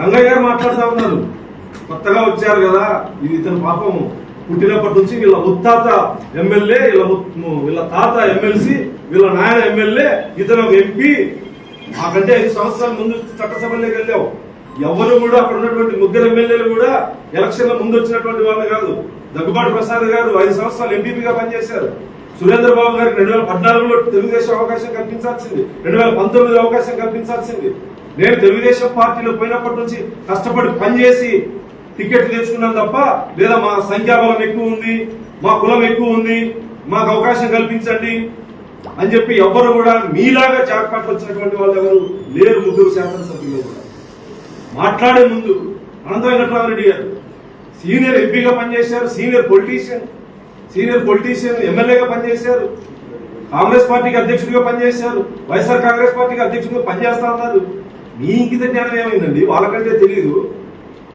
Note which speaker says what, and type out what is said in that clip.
Speaker 1: రంగయ్య గారు మాట్లాడుతూ ఉన్నారు. కొత్తగా వచ్చారు కదా ఇది ఇతని పాపము. పుట్టినప్పటి నుంచి వీళ్ళ ముత్తాత ఎమ్మెల్యే వీళ్ళ వీళ్ళ తాత ఎమ్మెల్సీ వీళ్ళ నాయన ఎమ్మెల్యే ఇతను ఎంపీ. మాకంటే ఐదు సంవత్సరాల ముందు చట్టసభలోకి వెళ్ళావు. ఎవరు కూడా అక్కడ ఉన్నటువంటి ముగ్గురు ఎమ్మెల్యేలు కూడా ఎలక్షన్ల ముందు వచ్చినటువంటి వాళ్ళు కాదు. దగ్గుబాటి ప్రసాద్ గారు ఐదు సంవత్సరాలు ఎంపీపీగా పనిచేశారు. సురేంద్ర బాబు గారికి రెండు వేల పద్నాలుగులో తెలుగుదేశం అవకాశం కల్పించాల్సింది. రెండు వేల పంతొమ్మిది అవకాశం కల్పించాల్సింది. నేను తెలుగుదేశం పార్టీలో పోయినప్పటి నుంచి కష్టపడి పనిచేసి టికెట్ తెచ్చుకున్నాను తప్ప లేదా మా సంఖ్యాబలం ఎక్కువ ఉంది మా కులం ఎక్కువ ఉంది మాకు అవకాశం కల్పించండి అని చెప్పి ఎవరు కూడా మీలాగా జాక్పాట్ వచ్చినటువంటి వాళ్ళు ఎవరు లేరు ముగ్గురు శాసనసభ్యులు. కూడా మాట్లాడే ముందు అనంత వెంకటరామరెడ్డి గారు సీనియర్ ఎంపీగా పనిచేశారు సీనియర్ పొలిటీషియన్ సీనియర్ పొలిటీషియన్ ఎమ్మెల్యేగా పనిచేశారు కాంగ్రెస్ పార్టీకి అధ్యక్షుడిగా పనిచేశారు వైఎస్ఆర్ కాంగ్రెస్ పార్టీకి అధ్యక్షుడిగా పనిచేస్తా ఉన్నారు. మీ ఇంకిత జ్ఞానం ఏమైందండి వాళ్ళకంటే తెలియదు.